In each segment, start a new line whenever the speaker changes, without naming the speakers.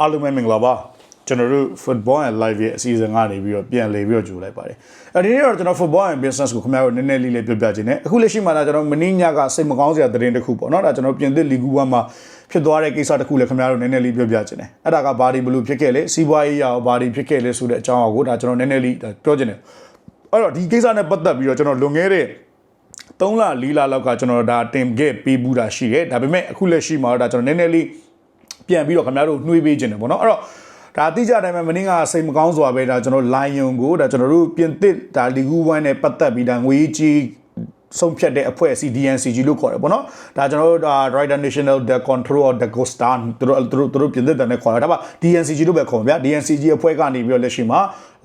အားလုံးပဲမင်္ဂလာပါကျွန်တော်တို့ football and live ရဲ့အစီအစဉ်ကနေပြီးတော့ပြန်လည်ပြီးတော့ကြိုလိုက်ပါတယ်အဲဒီနေ့တော့ကျွန်တော် football and business ကိုခင်ဗျားတို့နည်းနည်းလေးလေးပြောပြခြင်းနဲ့အခုလက်ရှိမှာဒါကျွန်တော်မင်းညကစိတ်မကောင်းစရာသတင်းတစ်ခုပေါ့နော်ဒါကျွန်တော်ပြင်သစ်လီဂူ1မှာဖြစ်သွားတဲ့ကိစ္စတစ်ခုလည်းခင်ဗျားတို့နည်းနည်းလေးပြောပြခြင်းနဲ့အဲ့ဒါကဘာဒီဘလို့ဖြစ်ခဲ့လဲစီးပွားရေးရောဘာဒီဖြစ်ခဲ့လဲဆိုတဲ့အကြောင်းအကိုဒါကျွန်တော်နည်းနည်းလေးပြောခြင်းနဲ့အဲ့တော့ဒီကိစ္စနဲ့ပတ်သက်ပြီးတော့ကျွန်တော်လွန်ခဲ့တဲ့3လ4လလောက်ကကျွန်တော်ဒါတင်ခဲ့ပေးဘူးတာရှိတယ်ဒါပေမဲ့အခုလက်ရှိမှာတော့ဒါကျွန်တော်နည်းနည်းလေး ပြန်ပြီးတော့ခင်ဗျားတို့နှွေးပေးခြင်းတယ်ပေါ့နော်အဲ့တော့ဒါတိကျတိုင်းမှာမင်းကစိတ်မကောင်းစွာပဲဒါကျွန်တော်လိုင်ယွန်ကိုဒါကျွန်တော်တို့ပြင်သစ်ဒါလီဂူ1နဲ့ပတ်သက်ပြီးဒါငွေကြီးဆုံးဖြတ်တဲ့အဖွဲ့အစည်း DNCG လို့ခေါ်တယ်ပေါ့နော်ဒါကျွန်တော်တို့ဒါ Rider National the Control of the Gostan သူတို့သူတို့သူတို့ပြင်သစ်တဲ့နဲ့ခေါ်တာဒါပါ DNCG လို့ပဲခေါ်ပါဗျာ DNCG အဖွဲ့ကနေပြီးတော့လက်ရှိမှာ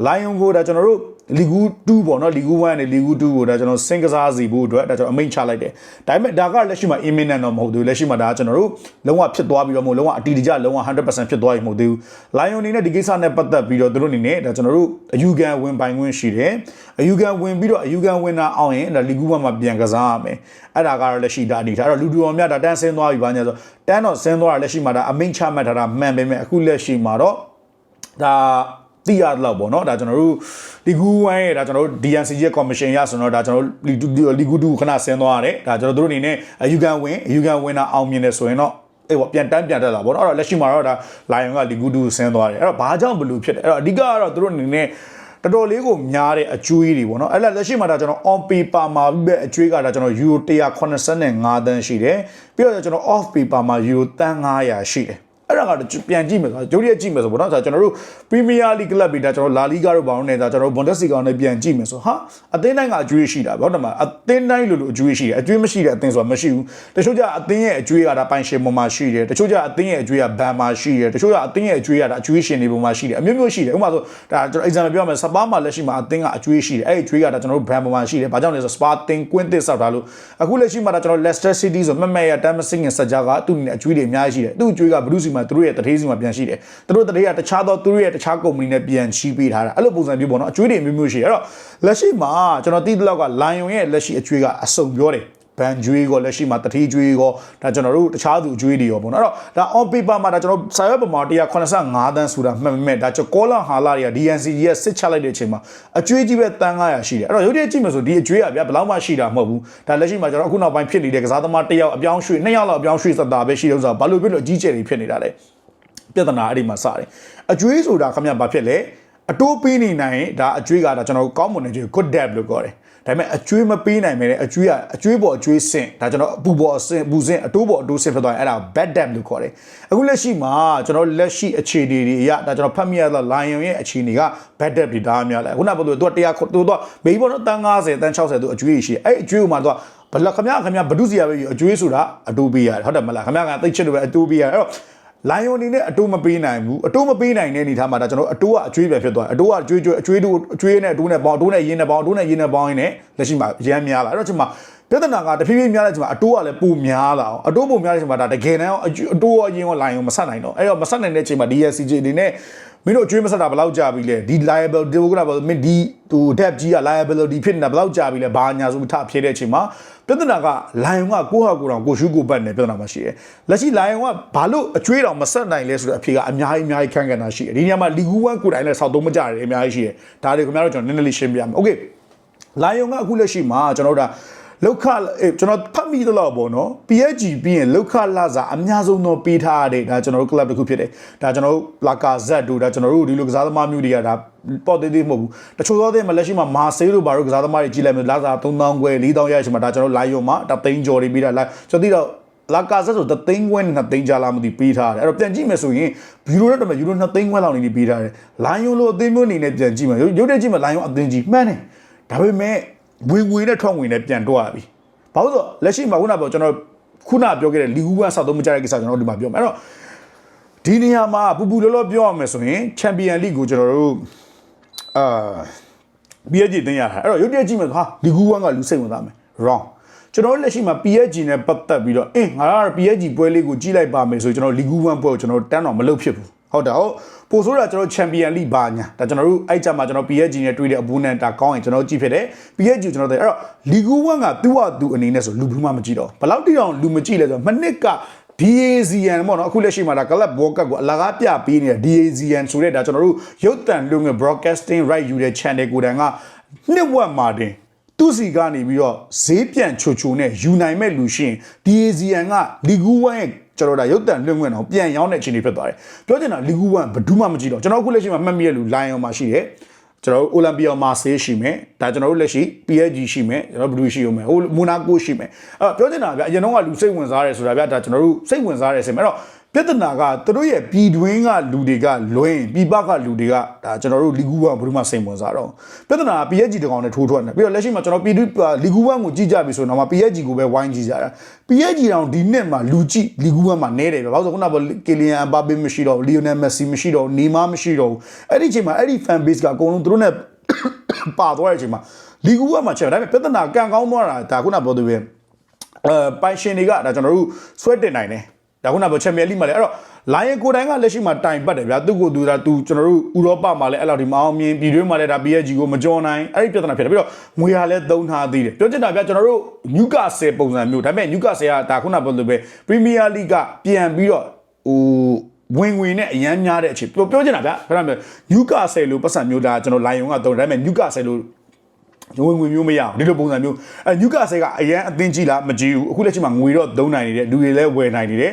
Lion ကိုဒါကျွန်တော်တို့ လီဂူ2ပေါ့နော်လီဂူ1နဲ့လီဂူ2ကိုဒါကျွန်တော်စင်ကစားစီဖို့အတွက်ဒါကျွန်တော်အမိန့်ချလိုက်တယ်ဒါပေမဲ့ဒါကလက်ရှိမှာ imminent တော့မဟုတ်သေးဘူးလက်ရှိမှာဒါကျွန်တော်တို့လုံးဝဖြစ်သွားပြီးတော့မဟုတ်လုံးဝအတီတကျလုံးဝ100%ဖြစ်သွားပြီမဟုတ်သေးဘူး Lion အနေနဲ့ဒီကိစ္စနဲ့ပတ်သက်ပြီးတော့သူတို့အနေနဲ့ဒါကျွန်တော်တို့အယူခံဝင်ပိုင်ခွင့်ရှိတယ်အယူခံဝင်ပြီးတော့အယူခံဝင်တာအောင်ရင်ဒါလီဂူ1မှာပြန်ကစားရမယ်အဲ့ဒါကတော့လက်ရှိဒါအနေထားအဲ့တော့လူတူအောင်မြတာတန်းဆင်းသွားပြီဘာညာဆိုတန်းတော့ဆင်းသွားတာလက်ရှိမှာဒါအမိန့်ချမှတ်ထားတာမှန်ပေမဲ့အခုလက်ရှိမှာတော့ဒါ သိရတော့ပေါ့နော်ဒါကျွန်တော်တို့လီဂူဝိုင်းရဲ့ဒါကျွန်တော်တို့ DNC ရဲ့ commission ရဆိုတော့ဒါကျွန်တော်တို့လီဂူလီဂူ2ခဏဆင်းသွားရတယ်ဒါကျွန်တော်တို့အနေနဲ့အယူခံဝင်အယူခံဝင်တာအောင်မြင်တယ်ဆိုရင်တော့အေးပေါ့ပြန်တန်းပြန်တက်လာပေါ့နော်အဲ့တော့လက်ရှိမှာတော့ဒါ Lion ကလီဂူ2ဆင်းသွားတယ်အဲ့တော့ဘာကြောင့်ဘလို့ဖြစ်တယ်အဲ့တော့အဓိကကတော့သူတို့အနေနဲ့တော်တော်လေးကိုများတဲ့အကျွေးတွေပေါ့နော်အဲ့လက်လက်ရှိမှာဒါကျွန်တော် on paper မှာပြီးပဲအကျွေးကဒါကျွန်တော် euro 185တန်းရှိတယ်ပြီးတော့ကျွန်တော် off paper မှာ euro တန်း900ရှိတယ် အဲ့ဒါကတော့ပြန်ကြည့်မယ်ဆိုတော့ဂျိုးရီကြည့်မယ်ဆိုပေါ့နော်ဆိုတော့ကျွန်တော်တို့ Premier League Club တွေဒါကျွန်တော်လာလီဂါတို့ဘာလို့လဲဒါကျွန်တော်တို့ Bundesliga နဲ့ပြန်ကြည့်မယ်ဆိုဟာအသင်းတိုင်းကအကျွေးရှိတာဗျဟုတ်တယ်မလားအသင်းတိုင်းလိုလိုအကျွေးရှိတယ်အကျွေးမရှိတဲ့အသင်းဆိုတာမရှိဘူးတချို့ကျအသင်းရဲ့အကျွေးကဒါပိုင်ရှင်ပေါ်မှာရှိတယ်တချို့ကျအသင်းရဲ့အကျွေးကဘန်မှာရှိတယ်တချို့ကျအသင်းရဲ့အကျွေးကဒါအကျွေးရှင်တွေပေါ်မှာရှိတယ်အမျိုးမျိုးရှိတယ်ဥပမာဆိုဒါကျွန်တော် example ပြောမယ်စပါးမှာလက်ရှိမှာအသင်းကအကျွေးရှိတယ်အဲ့ဒီအကျွေးကဒါကျွန်တော်တို့ဘန်ပေါ်မှာရှိတယ်ဘာကြောင့်လဲဆိုစပါးတင်ကွင်းတစ်ဆောက်တာလို့အခုလက်ရှိမှာဒါကျွန်တော် Leicester City ဆိုမက်မက်ရတမ်မစင်ရဲ့စကြကသူ့အနေနဲ့အကျွေးတွေအများကြီးရှိတယ်သူ့အကျွေးကဘလူးစီမှာသူတို့ရဲ့တထေးစီမှာပြန်ရှိတယ်သူတို့တထေးကတခြားသောသူတို့ရဲ့တခြားကုမ္ပဏီနဲ့ပြန်ချီးပေးထားတာအဲ့လိုပုံစံမျိုးပေါ့နော်အကျွေးတွေမျိုးမျိုးရှိတယ်အဲ့တော့လက်ရှိမှာကျွန်တော်သိတဲ့လောက်က Lion ရဲ့လက်ရှိအကျွေးကအစုံပြောတယ် ဘန်ကျွေးကိုလက်ရှိမှာတတိကျွေးကိုဒါကျွန်တော်တို့တခြားသူကျွေးတွေရောပေါ့နော်အဲ့တော့ဒါ on paper မှာဒါကျွန်တော်စာရွက်ပေါ်မှာ185တန်းဆိုတာမှတ်မဲ့ဒါကျွန်တော်ကောလာဟာလာတွေက DNC ရဲ့စစ်ချလိုက်တဲ့အချိန်မှာအကျွေးကြီးပဲတန်း900ရှိတယ်အဲ့တော့ရုပ်တရက်ကြည့်မယ်ဆိုဒီအကျွေးကဗျာဘယ်လောက်မှရှိတာမဟုတ်ဘူးဒါလက်ရှိမှာကျွန်တော်အခုနောက်ပိုင်းဖြစ်နေတဲ့ကစားသမားတစ်ယောက်အပြောင်းရွှေ့နှစ်ယောက်လောက်အပြောင်းရွှေ့စတာပဲရှိတယ်ဥစ္စာဘာလို့ဖြစ်လို့အကြီးကျယ်တွေဖြစ်နေတာလဲပြဿနာအဲ့ဒီမှာစတယ်အကျွေးဆိုတာခမရဘာဖြစ်လဲအတိုးပေးနေနိုင်ဒါအကျွေးကဒါကျွန်တော်ကောင်းမွန်တဲ့ကျွေး good debt လို့ခေါ်တယ် ဒါပေမဲ့အကျွေးမပေးနိုင်မယ်အကျွေးကအကျွေးပေါ်အကျွေးဆင့်ဒါကျွန်တော်အပူပေါ်အဆင့်အပူဆင့်အတိုးပေါ်အတိုးဆင့်ဖြစ်သွားရင်အဲ့ဒါ bad debt လို့ခေါ်တယ်အခုလက်ရှိမှာကျွန်တော်လက်ရှိအခြေအနေတွေအရဒါကျွန်တော်ဖတ်မိရတဲ့ lion ရဲ့အခြေအနေက bad debt တွေဒါအများလဲခုနကပြောလို့သူက100သူတော့ဘေးပေါ်တော့တန်း90တန်း60သူအကျွေးရှိအဲ့အကျွေးကိုမှသူကဘလခမရခမရဘဒုစီရပဲအကျွေးဆိုတာအတိုးပေးရတယ်ဟုတ်တယ်မလားခမရကသိချစ်လို့ပဲအတိုးပေးရတယ်အဲ့တော့ လိုင်ယွန်အနေနဲ့အတိုးမပေးနိုင်ဘူးအတိုးမပေးနိုင်တဲ့အနေထားမှာဒါကျွန်တော်အတိုးကအကျွေးပဲဖြစ်သွားတယ်အတိုးကအကျွေးကျွေးအကျွေးတို့အကျွေးနဲ့အတိုးနဲ့ပေါင်းအတိုးနဲ့ရင်းနဲ့ပေါင်းအတိုးနဲ့ရင်းနဲ့ပေါင်းရင်းနဲ့လက်ရှိမှာရမ်းများလာအဲ့တော့ကျွန်မပြဿနာကတဖြည်းဖြည်းများတဲ့အချိန်မှာအတိုးကလည်းပိုများလာအောင်အတိုးပိုများတဲ့အချိန်မှာဒါတကယ်တမ်းအတိုးရောရင်းရောလိုင်ယွန်မဆက်နိုင်တော့အဲ့တော့မဆက်နိုင်တဲ့အချိန်မှာ DSCJ အနေနဲ့မင်းတို့အကျွေးမဆက်တာဘယ်လောက်ကြာပြီလဲဒီ liable ဒီဘုကမင်းဒီဟို debt ကြီးက liability ဖြစ်နေတာဘယ်လောက်ကြာပြီလဲဘာညာဆိုထဖြေတဲ့အချိန်မှာ ပြဿနာကလိုင်ယွန်ကကိုဟာကိုတော်ကိုရှုကိုပတ်နေပြဿနာမှရှိတယ်လက်ရှိလိုင်ယွန်ကဘာလို့အကျွေးတော်မဆက်နိုင်လဲဆိုတော့အဖြေကအများကြီးအများကြီးခန့်ခန့်တာရှိတယ်ဒီနေရာမှာလီဂူ1ကိုယ်တိုင်လည်းစောက်သုံးမကြတယ်အများကြီးရှိတယ်ဒါတွေခင်ဗျားတို့ကျွန်တော်နည်းနည်းလေးရှင်းပြမယ်โอเคလိုင်ယွန်ကအခုလက်ရှိမှာကျွန်တော်တို့ဒါ လောက်ခကျွန်တော်ဖတ်မိသလောက်ပေါ့နော် PSG ပြီးရင်လောက်ခလာစာအများဆုံးတော့ပေးထားရတဲ့ဒါကျွန်တော်တို့ club တစ်ခုဖြစ်တယ်ဒါကျွန်တော်တို့လာကာဇက်တို့ဒါကျွန်တော်တို့ဒီလိုကစားသမားမျိုးတွေကဒါပေါ့သေးသေးမဟုတ်ဘူးတချို့သောတဲ့မလက်ရှိမှာမာဆေးတို့ဘာတို့ကစားသမားတွေကြီးလိုက်မယ်လာစာ3000ခွဲ4000ရရရှိမှာဒါကျွန်တော်လိုင်ယွန်မှာတသိန်းကျော်တွေပြီးတာလာကျွန်တော်သိတော့လာကာဆက်ဆိုတသိန်းခွဲနဲ့သိန်းကြားလာမသိပေးထားတယ်အဲ့တော့ပြန်ကြည့်မယ်ဆိုရင်ဘီရိုနဲ့တမယူရို2သိန်းခွဲလောက်နေပေးထားတယ်လိုင်ယွန်လိုအသင်းမျိုးအနေနဲ့ပြန်ကြည့်မယ်ရုပ်တရက်ကြည့်မယ်လိုင်ယွန်အသင်းကြီးမှန်တယ်ဒါပေမဲ့ ဝင်ငွေနဲ့ထွက်ငွေနဲ့ပြန်တွားပြီဘာလို့ဆိုလက်ရှိမှာခုနပြောကျွန်တော်ခုနပြောခဲ့တဲ့လီဂူကဆောက်သုံးမကြတဲ့ကိစ္စကျွန်တော်ဒီမှာပြောမယ်အဲ့တော့ဒီနေရာမှာပူပူလောလောပြောရမယ်ဆိုရင်ချန်ပီယံလိကိုကျွန်တော်တို့အာ PSG တင်ရတာအဲ့တော့ရုပ်တရက်ကြည့်မယ်ဟာလီဂူ1ကလူစိတ်ဝင်စားမယ် wrong ကျွန်တော်လက်ရှိမှာ PSG နဲ့ပတ်သက်ပြီးတော့အင်းငါက PSG ပွဲလေးကိုကြည့်လိုက်ပါမယ်ဆိုကျွန်တော်လီဂူ1ပွဲကိုကျွန်တော်တန်းတော့မလုပ်ဖြစ်ဘူး ဟုတ်တယ်ဟုတ်ပို့ဆိုးတာကျွန်တော်ချန်ပီယံလိဘာညာဒါကျွန်တော်တို့အဲ့ကြမှာကျွန်တော် PSG နဲ့တွေ့တဲ့အဘူနန်တာကောင်းရင်ကျွန်တော်ကြည့်ဖြစ်တယ် PSG ကိုကျွန်တော်သိအဲ့တော့လီဂူ1ကသူ့ဟာသူအနေနဲ့ဆိုလူဘူးမှမကြည့်တော့ဘယ်လောက်တိအောင်လူမကြည့်လဲဆိုတော့မနစ်က DAZN ပေါ့နော်အခုလက်ရှိမှာဒါ Club World Cup ကိုအလကားပြပေးနေတဲ့ DAZN ဆိုတဲ့ဒါကျွန်တော်တို့ရုပ်သံလွှင့်ငွေ broadcasting right ယူတဲ့ channel ကိုတန်းကနှစ်ဝက်မှာတင်သူစီကနေပြီးတော့ဈေးပြန်ချိုချိုနဲ့ယူနိုင်မဲ့လူရှင် DAZN ကလီဂူဝမ်ရဲ့ ကျွန်တော်ဒါရုပ်တံလွှင့်ခွင့်တော့ပြန်ရောင်းတဲ့အခြေအနေဖြစ်သွားတယ်ပြောချင်တာလီဂူဝမ်ဘယ်သူမှမကြည့်တော့ကျွန်တော်အခုလက်ရှိမှာမှတ်မိရလူလိုင်အောင်မှာရှိတယ်ကျွန်တော်တို့အိုလံပီယာမာဆေးရှိမယ်ဒါကျွန်တော်တို့လက်ရှိ PSG ရှိမယ်ကျွန်တော်ဘယ်သူရှိအောင်မယ်ဟိုမိုနာကိုရှိမယ်အဲ့တော့ပြောချင်တာဗျအရင်တော့ကလူစိတ်ဝင်စားတယ်ဆိုတာဗျဒါကျွန်တော်တို့စိတ်ဝင်စားတယ်ဆိုရင်အဲ့တော့ ပြဿနာကသူတို့ရဲ့ပြည်တွင်းကလူတွေကလွင်ပြည်ပကလူတွေကဒါကျွန်တော်တို့လီဂူဝမ်ဘယ်သူမှစိတ်ဝင်စားတော့ပြဿနာက PSG တကောင်နဲ့ထိုးထွက်နေပြီးတော့လက်ရှိမှာကျွန်တော်ပြည်တွင်းလီဂူဝမ်ကိုကြည့်ကြပြီဆိုတော့မှ PSG ကိုပဲဝိုင်းကြည့်ကြတာ PSG တောင်ဒီနှစ်မှာလူကြည့်လီဂူဝမ်မှာနဲတယ်ပဲဘာလို့ဆိုခုနကကီလီယန်အမ်ဘာပေမရှိတော့လီယိုနယ်မက်ဆီမရှိတော့နီမာမရှိတော့အဲ့ဒီအချိန်မှာအဲ့ဒီ fan base ကအကုန်လုံးသူတို့နဲ့ပါသွားတဲ့အချိန်မှာလီဂူဝမ်မှာချက်ဒါပေမဲ့ပြဿနာကန်ကောင်းသွားတာဒါခုနပြောသူပဲအဲပိုင်ရှင်တွေကဒါကျွန်တော်တို့ဆွဲတင်နိုင်တယ် ဒါခုနကချန်ပီယံလိမှာလေအဲ့တော့လိုင်းကိုတိုင်းကလက်ရှိမှာတိုင်ပတ်တယ်ဗျာသူ့ကိုသူဒါသူကျွန်တော်တို့ဥရောပမှာလည်းအဲ့လောက်ဒီမအောင်မြင်ပြည်တွင်းမှာလည်းဒါ PSG ကိုမကြောနိုင်အဲ့ဒီပြဿနာဖြစ်တယ်ပြီးတော့ငွေရလည်းသုံးထားသေးတယ်ပြောချင်တာဗျာကျွန်တော်တို့နျူကာဆယ်ပုံစံမျိုးဒါပေမဲ့နျူကာဆယ်ကဒါခုနပြောလို့ပဲပရီးမီးယားလိကပြန်ပြီးတော့ဟိုဝင်ဝင်နဲ့အရန်များတဲ့အချိန်ပြောပြောချင်တာဗျာခဏမျိုးနျူကာဆယ်လို့ပတ်စံမျိုးဒါကျွန်တော်လိုင်ယုံကသုံးတယ်ဒါပေမဲ့နျူကာဆယ်လို့ဝ င်ဝင်မျိုးမရအောင်ဒီလိုပုံစံမျိုးအဲနျူကာဆယ်ကအရန်အသင်းကြီးလားမကြည့်ဘူးအခုလက်ရှိမှာငွေတော့သုံးနိုင်နေတယ်လူတွေလည်းဝယ်နိုင်နေတယ်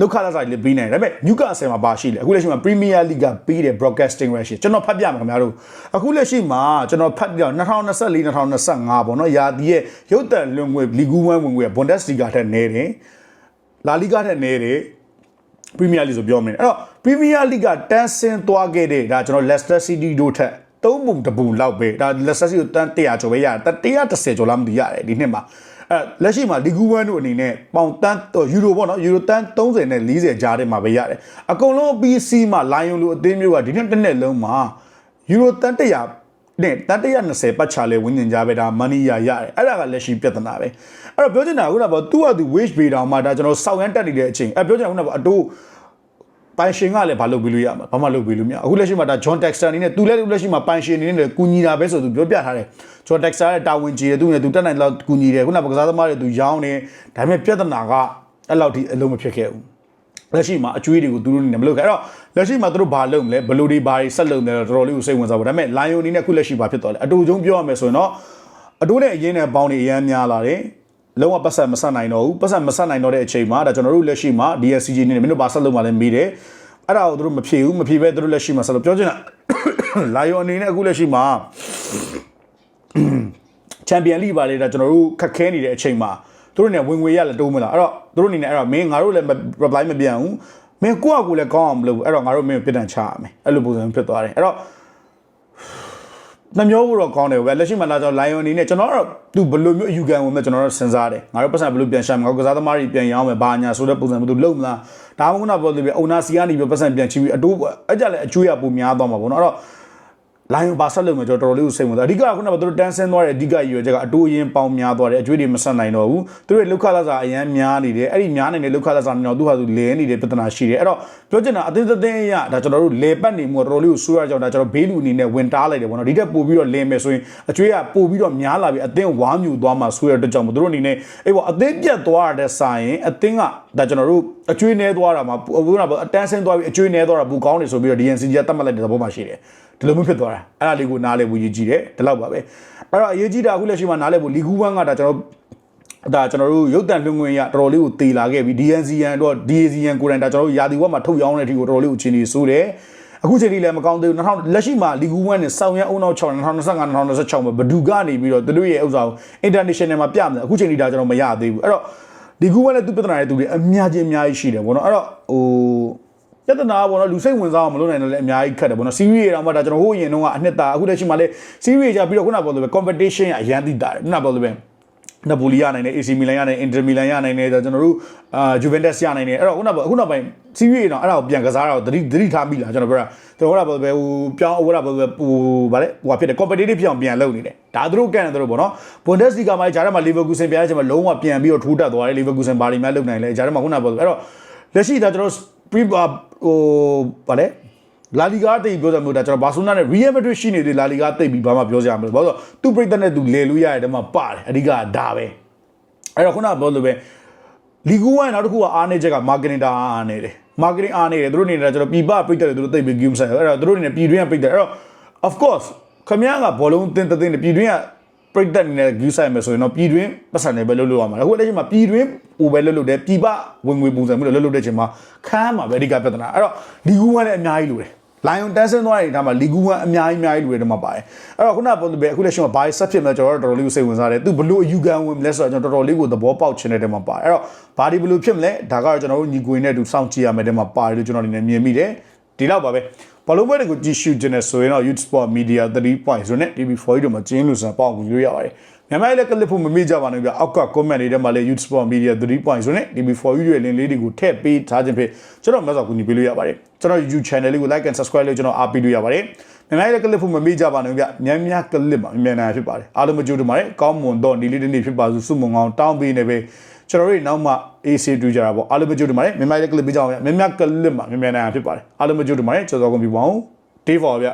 လောက်ခလာစားတွေလည်းပြီးနိုင်တယ်ဒါပေမဲ့နျူကာဆယ်မှာပါရှိလေအခုလက်ရှိမှာ Premier League ကပြီးတယ် broadcasting right ရှိကျွန်တော်ဖတ်ပြမှာခင်ဗျားတို့အခုလက်ရှိမှာကျွန်တော်ဖတ်ပြ2024 2025ပေါ့နော်ယာတီရဲ့ရုပ်တံလွန်ငွေလီဂူဝမ်ဝင်ငွေက Bundesliga ထက်နည်းတယ်လာလီဂါထက်နည်းတယ်ပရီးမီးယားလိဆိုပြောမယ်အဲ့တော့ပရီးမီးယားလိကတန်းဆင်းသွားခဲ့တဲ့ဒါကျွန်တော် Leicester City တို့ထက် သုံးပုံတစ်ပုံလောက်ပဲဒါ Leicester City ကိုတန်း100ကျော်ပဲရတယ်130ကျော်လားမသိရတယ်ဒီနှစ်မှာအဲလက်ရှိမှာလီဂူဝမ်တို့အနေနဲ့ပေါင်တန်းယူရိုပေါ့နော်ယူရိုတန်း30နဲ့40ကြားထဲမှာပဲရတယ်အကုန်လုံး PC မှာ Lion လိုအသင်းမျိုးကဒီနှစ်တစ်နှစ်လုံးမှာယူရိုတန်း100နဲ့တန်120ပတ်ချလဲဝင်းကျင်ကြပဲဒါမနီယာရတယ်အဲ့ဒါကလက်ရှိပြဿနာပဲအဲ့တော့ပြောချင်တာကခုနကသူ့ဟာသူ wage pay တောင်မှဒါကျွန်တော်စောက်ရမ်းတက်နေတဲ့အချိန်အဲ့ပြောချင်တာခုနကအတိုး ပိုင်ရှင်ကလည်းဘာလုပ်ပြီးလို့ရမှာဘာမှလုပ်ပြီးလို့မရအခုလက်ရှိမှာဒါ John Texter အနေနဲ့သူလည်းလက်ရှိမှာပိုင်ရှင်အနေနဲ့ကူညီတာပဲဆိုသူပြောပြထားတယ် John Texter ရဲ့တာဝန်ကြီးတယ်သူနဲ့သူတက်နိုင်တော့ကူညီတယ်ခုနကကစားသမားတွေသူရောင်းတယ်ဒါပေမဲ့ပြဿနာကအဲ့လောက်ထိအလုံးမဖြစ်ခဲ့ဘူးလက်ရှိမှာအကျွေးတွေကိုသူတို့နေမလုပ်ခဲ့အဲ့တော့လက်ရှိမှာသူတို့ဘာလုပ်မလဲဘယ်လိုတွေဘာတွေဆက်လုပ်နေလဲတော်တော်လေးကိုစိတ်ဝင်စားပါဒါပေမဲ့ Lion အနေနဲ့ခုလက်ရှိဘာဖြစ်သွားလဲအတူချုံပြောရမယ်ဆိုရင်တော့အတိုးနဲ့အရင်နဲ့ပေါင်းနေအရန်များလာတယ် လုံးဝပတ်ဆက်မဆက်နိုင်တော့ဘူးပတ်ဆက်မဆက်နိုင်တော့တဲ့အချိန်မှာဒါကျွန်တော်တို့လက်ရှိမှာ DSCG နေနဲ့မင်းတို့ဘာဆက်လုပ်မှလဲမေးတယ်အဲ့ဒါကိုသူတို့မဖြေဘူးမဖြေပဲသူတို့လက်ရှိမှာဆက်လို့ပြောချင်တာ Lion အနေနဲ့အခုလက်ရှိမှာချန်ပီယံလိပါလေဒါကျွန်တော်တို့ခက်ခဲနေတဲ့အချိန်မှာသူတို့နေဝင်ငွေရလည်းတိုးမလားအဲ့တော့သူတို့အနေနဲ့အဲ့တော့မင်းငါတို့လည်း reply မပြန်ဘူးမင်းကိုယ့်အကူလည်းကောင်းအောင်မလုပ်ဘူးအဲ့တော့ငါတို့မင်းကိုပြစ်ဒဏ်ချရမယ်အဲ့လိုပုံစံဖြစ်သွားတယ်အဲ့တော့ နှမျိုးဖို့တော့ကောင်းတယ်ဗျလက်ရှိမှာလာကျွန်တော် lion အနေနဲ့ကျွန်တော်ကတော့သူဘယ်လိုမျိုးအယူခံဝင်မဲ့ကျွန်တော်တို့စဉ်းစားတယ်ငါတို့ပတ်စံဘယ်လိုပြန်ရှာမလဲကစားသမားတွေပြန်ရောင်းမယ်ဘာညာဆိုတဲ့ပုံစံမျိုးသူလုံမလားဒါမှမဟုတ်ကတော့ပြောလို့ပြအုံနာစီကနေပြီးပတ်စံပြန်ချပြီးအတိုးအဲ့ကြလည်းအကျွေးရပုံများသွားမှာပေါ့နော်အဲ့တော့ lion ဘာဆက်လုပ်မယ်ကျွန်တော်တော်တော်လေးကိုစိတ်ဝင်စားအဓိကကခုနကသူတို့တန်းဆင်းသွားတဲ့အဓိကရည်ရွယ်ချက်ကအတိုးရင်ပေါင်များသွားတယ်အကျွေးတွေမဆက်နိုင်တော့ဘူးသူတို့လောက်ခလာစာအရန်များနေတယ်အဲ့ဒီများနေတဲ့လောက်ခလာစာနေတော့သူဟာသူလဲနေတဲ့ပြဿနာရှိတယ်အဲ့တော့ပြောချင်တာအသင်းသင်းအရဒါကျွန်တော်တို့လေပတ်နေမှုတော်တော်လေးကိုဆိုးရကြအောင်ဒါကျွန်တော်ဘေးလူအနေနဲ့ဝင်တားလိုက်တယ်ပေါ့နော်ဒီတက်ပို့ပြီးတော့လင်းမယ်ဆိုရင်အကျွေးကပို့ပြီးတော့များလာပြီးအသင်းဝါမြူသွားမှာဆိုးရတဲ့ကြောင့်မို့သူတို့အနေနဲ့အေးပေါ့အသင်းပြတ်သွားတဲ့ဆိုင်ရင်အသင်းကဒါကျွန်တော်တို့အကျွေးနေသွားတာမှာဘုရားအတန်းဆင်းသွားပြီးအကျွေးနေသွားတာဘူးကောင်းနေဆိုပြီးတော့ DNC ကတတ်မှတ်လိုက်တဲ့သဘောမှရှိတယ် ဒီလိုမျိုးဖြစ်သွားတာအဲ့ဒါလေးကိုနားလည်ဖို့ရည်ကြည့်တယ်ဒီလောက်ပါပဲအဲ့တော့အရေးကြီးတာအခုလက်ရှိမှာနားလည်ဖို့လီဂူဝမ်ကဒါကျွန်တော်ဒါကျွန်တော်တို့ရုပ်တံလွှင့်ငွေရတော်တော်လေးကိုတေလာခဲ့ပြီ DNCN တော့ DACN ကိုယ်တိုင်ဒါကျွန်တော်တို့ရာသီဝက်မှာထုတ်ရောင်းတဲ့အထိကိုတော်တော်လေးကိုချင်းနေဆိုးတယ်အခုချိန်ကြီးလည်းမကောင်းသေးဘူး2000လက်ရှိမှာလီဂူဝမ်နဲ့ဆောင်းရန်အုံနောက်6 2025 2026မှာဘဒူကနေပြီးတော့သူတို့ရဲ့ဥစ္စာကို international မှာပြမယ်အခုချိန်ကြီးဒါကျွန်တော်မရသေးဘူးအဲ့တော့လီဂူဝမ်နဲ့သူပြဿနာတဲ့သူတွေအများကြီးအများကြီးရှိတယ်ဗောနော်အဲ့တော့ဟို ပြဿနာပေါ့နော်လူစိတ်ဝင်စားအောင်မလုပ်နိုင်တယ်လည်းအများကြီးခက်တယ်ပေါ့နော် series တွေတော့မှဒါကျွန်တော်ဟိုအရင်တုန်းကအနှစ်သာအခုလက်ရှိမှာလည်း series ကြပြီးတော့ခုနပြောလို့ပဲ competition အရန်တိတာတယ်ခုနပြောလို့ပဲနပိုလီရနိုင်တယ် AC မီလန်ရနိုင်တယ် Inter မီလန်ရနိုင်တယ်ကျွန်တော်တို့အာ Juventus ရနိုင်တယ်အဲ့တော့ခုနကအခုနောက်ပိုင်း series တော့အဲ့ဒါကိုပြန်ကစားတာကိုသတိသတိထားမိလားကျွန်တော်ပြောတာကျွန်တော်ကပြောပဲဟိုပြောင်းဟိုကပြောပဲဟိုဗာလေဟိုဖြစ်တယ် competitive ပြောင်းပြန်လုပ်နေတယ်ဒါသူတို့ကန်တယ်သူတို့ပေါ့နော် Bundesliga မှာဂျားထဲမှာ Leverkusen ပြန်ရချိန်မှာလုံးဝပြန်ပြီးတော့ထိုးတက်သွားတယ် Leverkusen ဘာတွေမှလုပ်နိုင်လဲဂျားထဲမှာခုနကပြောအဲ့တော့လက်ရှိဒါကျွန်တော် pre ဟိုဗာလေလာလီဂါတိတ်ပြောကြမျိုးဒါကျွန်တော်ဘာဆိုနာနဲ့ Real Madrid ရှိနေတဲ့လာလီဂါတိတ်ပြီးဘာမှပြောကြမှာမလို့ဘာလို့သူပြိတ္တနဲ့သူလဲလို့ရတဲ့မှာပါတယ်အဓိကဒါပဲအဲ့တော့ခုနကပြောလို့ပဲလီဂူဝိုင်းနောက်တစ်ခုကအားနေချက်က marketing တာအားနေတယ် marketing အားနေတယ်သူတို့အနေနဲ့ကျွန်တော်ပြည်ပပိတ်တယ်သူတို့သိပ်ပြီး game ဆိုင်အဲ့တော့သူတို့အနေနဲ့ပြည်တွင်းကပိတ်တယ်အဲ့တော့ of course ခမရကဘောလုံးတင်းတင်းနဲ့ပြည်တွင်းက ပိတ်တဲ့အနေနဲ့ game ဆိုင်မယ်ဆိုရင်တော့ပြည်တွင်းပတ်စံတွေပဲလုပ်လို့ရမှာအခုလက်ရှိမှာပြည်တွင်းဟိုပဲလုပ်လို့တယ်ပြည်ပဝင်ငွေပုံစံမျိုးလုပ်လို့တဲ့ချိန်မှာခန်းမှာပဲအဓိကပြဿနာအဲ့တော့လီဂူဝိုင်းလည်းအများကြီးလိုတယ်လိုင်ယွန်တန်းဆင်းသွားတဲ့ဒါမှလီဂူဝမ်အများကြီးအများကြီးလူတွေတော့မှာပါတယ်အဲ့တော့ခုနကပုံပဲအခုလက်ရှိမှာဘာဆက်ဖြစ်မလဲကျွန်တော်တို့တော်တော်လေးကိုစိတ်ဝင်စားတယ်သူဘလို့အယူခံဝင်မလဲဆိုတော့ကျွန်တော်တော်တော်လေးကိုသဘောပေါက်ချင်တဲ့တဲမှာပါတယ်အဲ့တော့ဘာဒီဘလို့ဖြစ်မလဲဒါကတော့ကျွန်တော်တို့ညီကိုရင်းနဲ့အတူစောင့်ကြည့်ရမယ်တဲမှာပါတယ်လို့ကျွန်တော်အနေနဲ့မြင်မိတယ်ဒီတော့ပါပဲ ဘလုံးပွဲတွေကိုကြည့်ရှုခြင်းနဲ့ဆိုရင်တော့ YouTube Sport Media 3.0နဲ့ TV4 တို့မှာကျင်းလို့ဆိုတော့ပေါက်ဝင်လို့ရပါတယ်မြန်မာလည်းကလစ်ဖို့မမေ့ကြပါနဲ့ဗျအောက်က comment တွေထဲမှာလည်း YouTube Sport Media 3.0နဲ့ TV4 ရဲ့ link လေးတွေကိုထည့်ပေးထားခြင်းဖြင့်ကျွန်တော်မဆောက်ကူညီပေးလို့ရပါတယ်ကျွန်တော် YouTube channel လေးကို like and subscribe လုပ်ကျွန်တော်အားပေးလို့ရပါတယ်မြန်မာလည်းကလစ်ဖို့မမေ့ကြပါနဲ့ဗျမြန်များကလစ်မှာမြန်နိုင်ဖြစ်ပါတယ်အားလုံးမကြိုးတပါတယ်ကောင်းမွန်တော့ဒီလေးတစ်နေ့ဖြစ်ပါစုစုမုံအောင်တောင်းပေးနေပဲ ကျွန်တော်တို့နောက်မှ AC တူကြတာပေါ့အားလုံးမကြိုးတပါတယ်မြန်မာလည်းကလစ်ပေးကြအောင်ဗျမြန်များကလစ်မှာမြန်မြန်နိုင်ဖြစ်ပါတယ်အားလုံးမကြိုးတပါတယ်ကျော်စောကုန်ပြီပေါ့ day for ဗျ